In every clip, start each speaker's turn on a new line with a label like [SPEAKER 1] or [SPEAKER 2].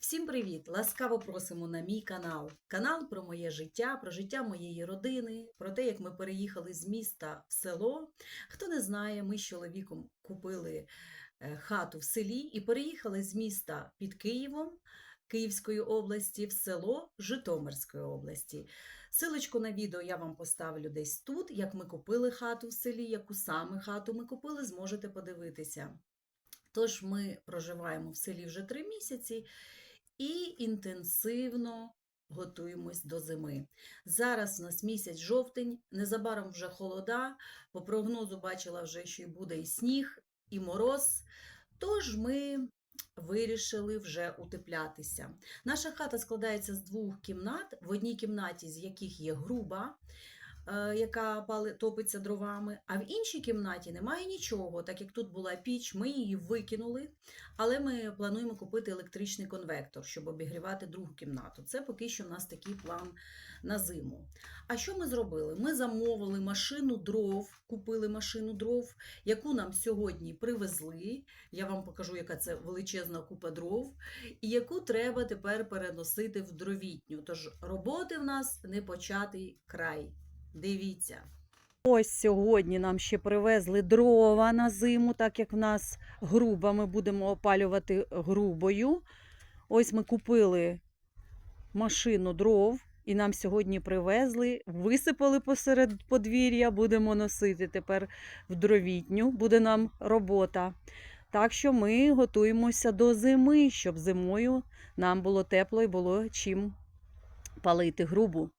[SPEAKER 1] Всім привіт! Ласкаво просимо на мій канал. Канал про моє життя, про життя моєї родини, про те, як ми переїхали з міста в село. Хто не знає, ми з чоловіком купили е, хату в селі і переїхали з міста під Києвом Київської області в село Житомирської області. Силочку на відео я вам поставлю десь тут, як ми купили хату в селі, яку саме хату ми купили, зможете подивитися. Тож ми проживаємо в селі вже три місяці і інтенсивно готуємось до зими. Зараз у нас місяць жовтень, незабаром вже холода. По прогнозу бачила вже, що і буде і сніг, і мороз. Тож ми вирішили вже утеплятися. Наша хата складається з двох кімнат, в одній кімнаті, з яких є груба. Е, Яка топиться дровами, а в іншій кімнаті немає нічого. Так як тут була піч, ми її викинули, але ми плануємо купити електричний конвектор, щоб обігрівати другу кімнату. Це поки що в нас такий план на зиму. А що ми зробили? Ми замовили машину дров, купили машину дров, яку нам сьогодні привезли. Я вам покажу, яка це величезна купа дров, і яку треба тепер переносити в дровітню. Тож роботи в нас не початий край. Дивіться. Ось сьогодні нам ще привезли дрова на зиму, так як в нас груба, ми будемо опалювати грубою. Ось ми купили машину дров, і нам сьогодні привезли, висипали посеред подвір'я, будемо носити тепер в дровітню, буде нам робота. Так що ми готуємося до зими, щоб зимою нам було тепло і було чим палити грубу.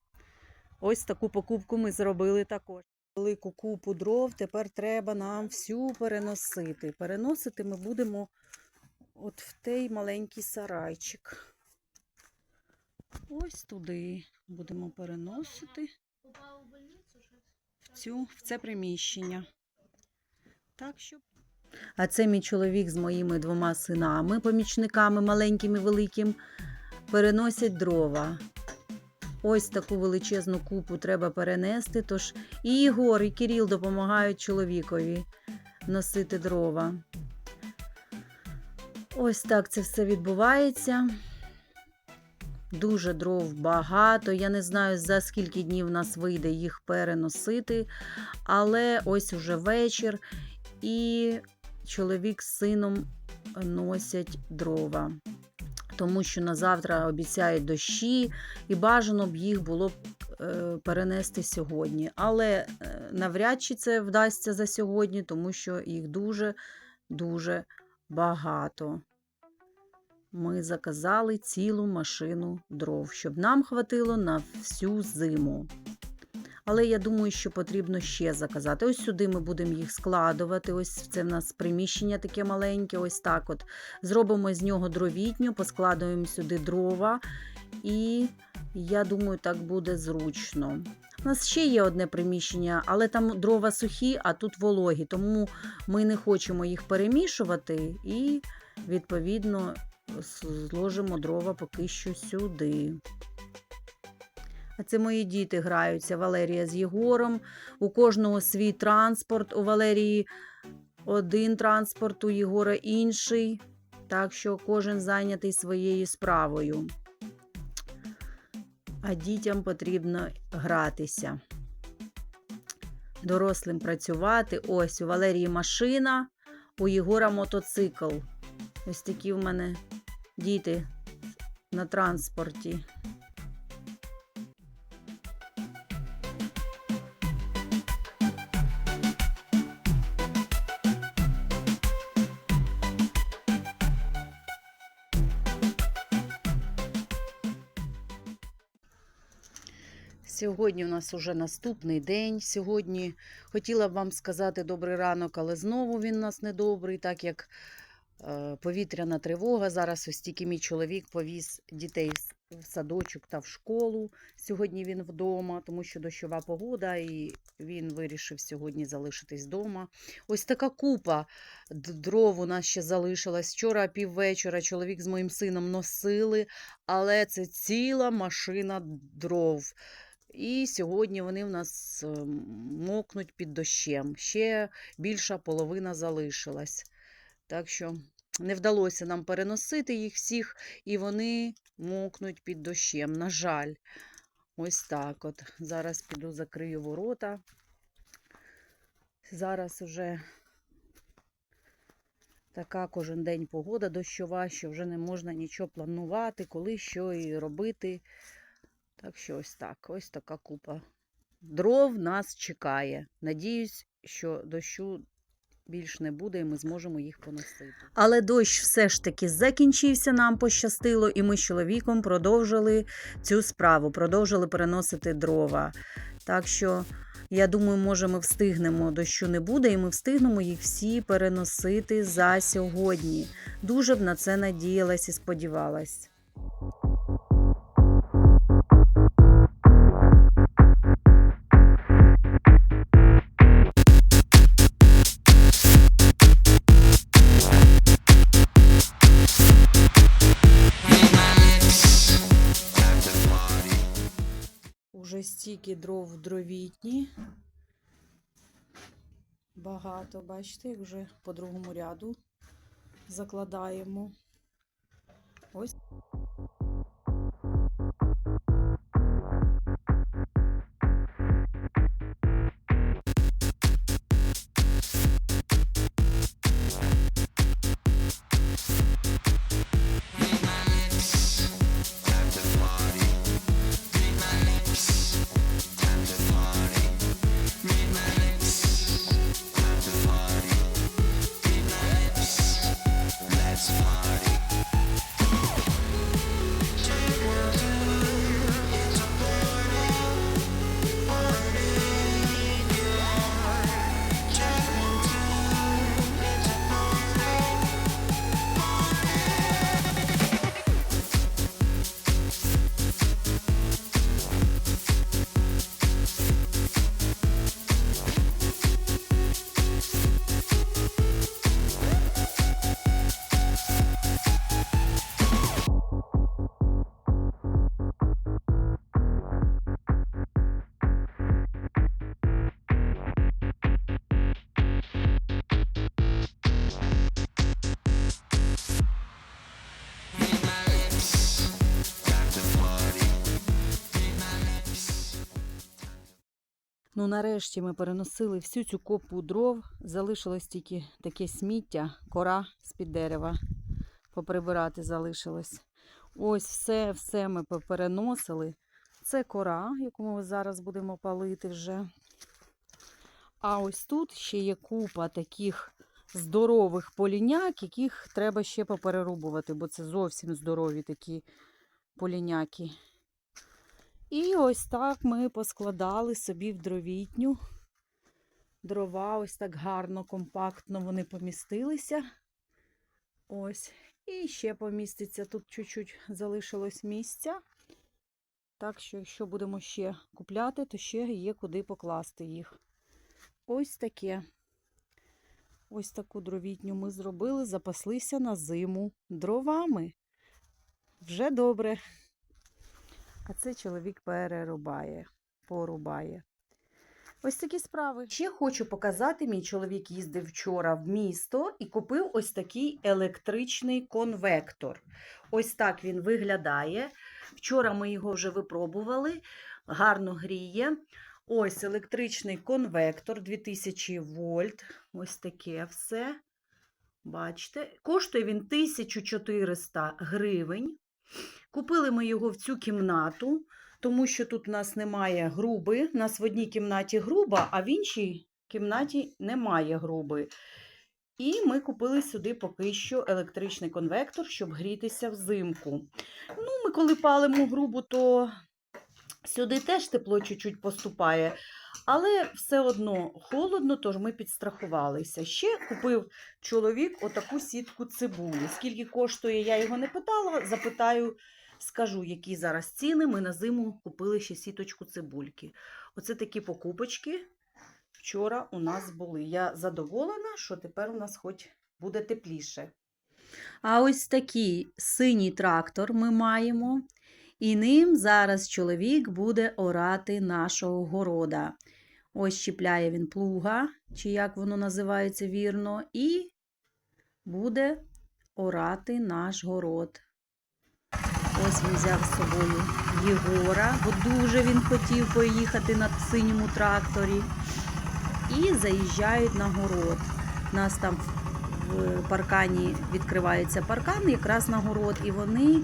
[SPEAKER 1] Ось таку покупку ми зробили також. Велику купу дров тепер треба нам всю переносити. Переносити ми будемо от в той маленький сарайчик. Ось туди будемо переносити
[SPEAKER 2] в
[SPEAKER 1] цю, в це приміщення. Так що. А це мій чоловік з моїми двома синами, помічниками маленьким і великим, переносять дрова. Ось таку величезну купу треба перенести. Тож і Ігор, і Кирил допомагають чоловікові носити дрова. Ось так це все відбувається. Дуже дров багато. Я не знаю, за скільки днів нас вийде їх переносити. Але ось уже вечір, і чоловік з сином носять дрова. Тому що на завтра обіцяють дощі, і бажано б їх було е, перенести сьогодні. Але е, навряд чи це вдасться за сьогодні, тому що їх дуже-дуже багато. Ми заказали цілу машину дров, щоб нам хватило на всю зиму. Але я думаю, що потрібно ще заказати. Ось сюди ми будемо їх складувати. Ось це в нас приміщення таке маленьке. Ось так от. Зробимо з нього дровітню, поскладуємо сюди дрова, і я думаю, так буде зручно. У нас ще є одне приміщення, але там дрова сухі, а тут вологі, тому ми не хочемо їх перемішувати і, відповідно, зложимо дрова поки що сюди. Це мої діти граються. Валерія з Єгором. У кожного свій транспорт. У Валерії один транспорт, у Єгора інший. Так що кожен зайнятий своєю справою. А дітям потрібно гратися. Дорослим працювати. Ось у Валерії машина, у Єгора мотоцикл. Ось такі в мене діти на транспорті. Сьогодні у нас уже наступний день. Сьогодні хотіла б вам сказати добрий ранок, але знову він у нас недобрий, так як е, повітряна тривога. Зараз ось тільки мій чоловік повіз дітей в садочок та в школу. Сьогодні він вдома, тому що дощова погода, і він вирішив сьогодні залишитись вдома. Ось така купа дров у нас ще залишилась. Вчора піввечора чоловік з моїм сином носили, але це ціла машина дров. І сьогодні вони в нас е, мокнуть під дощем. Ще більша половина залишилась. Так що не вдалося нам переносити їх всіх, і вони мокнуть під дощем. На жаль, ось так от. Зараз піду закрию ворота. Зараз уже така кожен день погода дощова, що вже не можна нічого планувати, коли що і робити. Так що ось так, ось така купа. Дров нас чекає. Надіюсь, що дощу більш не буде, і ми зможемо їх поносити. Але дощ все ж таки закінчився, нам пощастило, і ми з чоловіком продовжили цю справу, продовжили переносити дрова. Так що, я думаю, може, ми встигнемо, дощу не буде, і ми встигнемо їх всі переносити за сьогодні. Дуже б на це надіялась і сподівалась. Уже стільки дров дровітні. Багато, бачите, як вже по другому ряду закладаємо. Ось. Ну, нарешті ми переносили всю цю копу дров. Залишилось тільки таке сміття, кора з-під дерева. Поприбирати залишилось. Ось все, все ми попереносили. Це кора, яку ми зараз будемо палити вже. А ось тут ще є купа таких здорових поліняк, яких треба ще поперерубувати, бо це зовсім здорові такі поліняки. І ось так ми поскладали собі в дровітню. Дрова ось так гарно, компактно вони помістилися. Ось. І ще поміститься. Тут чуть-чуть залишилось місця. Так що, якщо будемо ще купляти, то ще є куди покласти їх. Ось таке. Ось таку дровітню ми зробили, запаслися на зиму дровами. Вже добре. А це чоловік перерубає, порубає. Ось такі справи. Ще хочу показати, мій чоловік їздив вчора в місто і купив ось такий електричний конвектор. Ось так він виглядає. Вчора ми його вже випробували, гарно гріє. Ось електричний конвектор 2000 вольт. Ось таке все. Бачите, коштує він 1400 гривень. Купили ми його в цю кімнату, тому що тут у нас немає груби. У нас в одній кімнаті груба, а в іншій кімнаті немає груби. І ми купили сюди поки що електричний конвектор, щоб грітися взимку. Ну, ми коли палимо грубу, то сюди теж тепло чуть-чуть поступає. Але все одно холодно, тож ми підстрахувалися. Ще купив чоловік отаку сітку цибулі. Скільки коштує, я його не питала. Запитаю, скажу, які зараз ціни. Ми на зиму купили ще сіточку цибульки. Оце такі покупочки вчора у нас були. Я задоволена, що тепер у нас хоч буде тепліше. А ось такий синій трактор ми маємо. І ним зараз чоловік буде орати нашого города. Ось чіпляє він плуга, чи як воно називається вірно, і буде орати наш город. Ось він взяв з собою Єгора, бо дуже він хотів поїхати на синьому тракторі. І заїжджають на город. У нас там в паркані відкривається паркан, якраз на город, і вони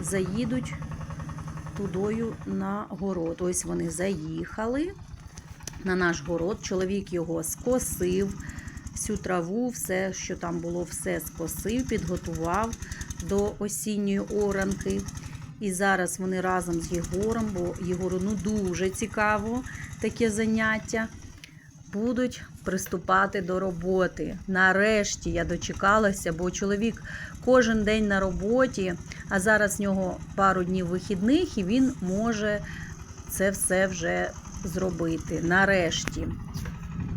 [SPEAKER 1] заїдуть тудою на город. Ось вони заїхали на наш город. Чоловік його скосив, всю траву, все, що там було, все скосив, підготував до осінньої оранки. І зараз вони разом з Єгором, бо Єгору ну дуже цікаво таке заняття, будуть приступати до роботи. Нарешті я дочекалася, бо чоловік кожен день на роботі, а зараз в нього пару днів вихідних, і він може це все вже зробити. Нарешті.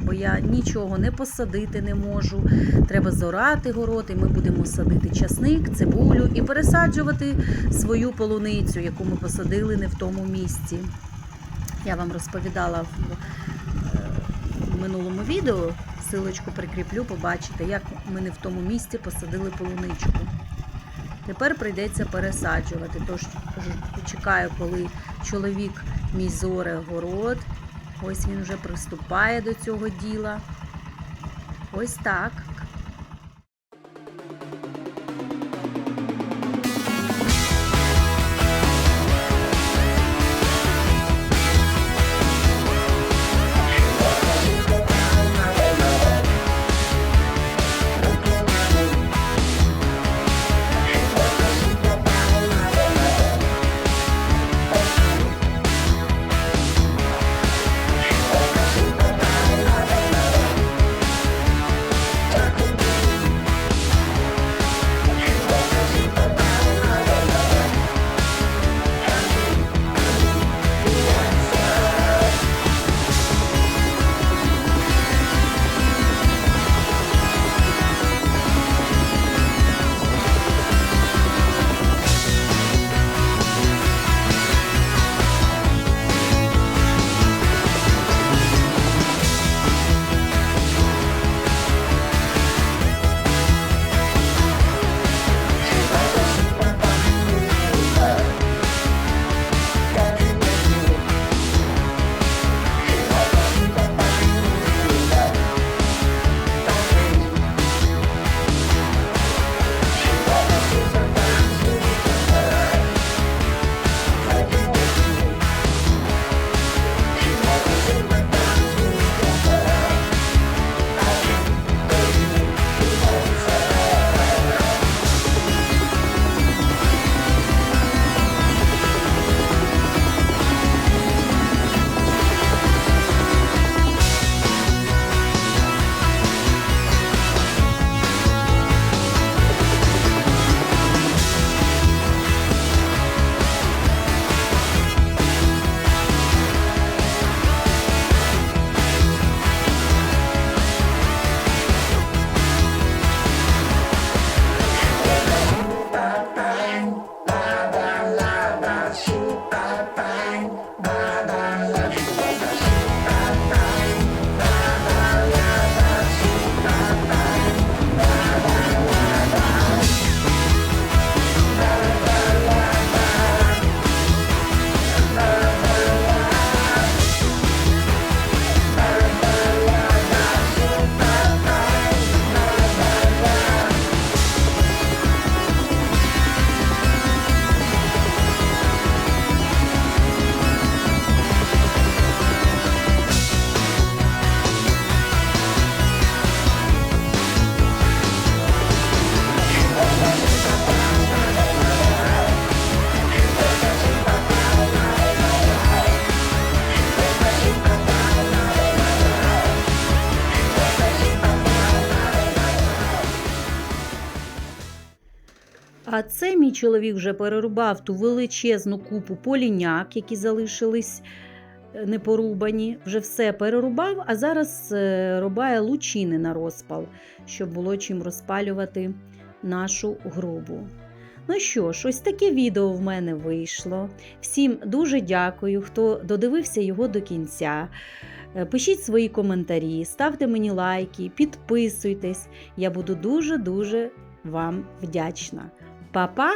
[SPEAKER 1] Бо я нічого не посадити не можу. Треба зорати город, і ми будемо садити часник, цибулю і пересаджувати свою полуницю, яку ми посадили не в тому місці. Я вам розповідала в минулому відео, силочку прикріплю, побачите, як ми не в тому місці посадили полуничку. Тепер прийдеться пересаджувати. Тож чекаю, коли чоловік мій зоре город. Ось він вже приступає до цього діла. Ось так. Мій чоловік вже перерубав ту величезну купу поліняк, які залишились е, непорубані. Вже все перерубав, а зараз е, рубає лучини на розпал, щоб було чим розпалювати нашу грубу. Ну що ж, ось таке відео в мене вийшло. Всім дуже дякую, хто додивився його до кінця. Е, Пишіть свої коментарі, ставте мені лайки, підписуйтесь. Я буду дуже-дуже вам вдячна. Papa,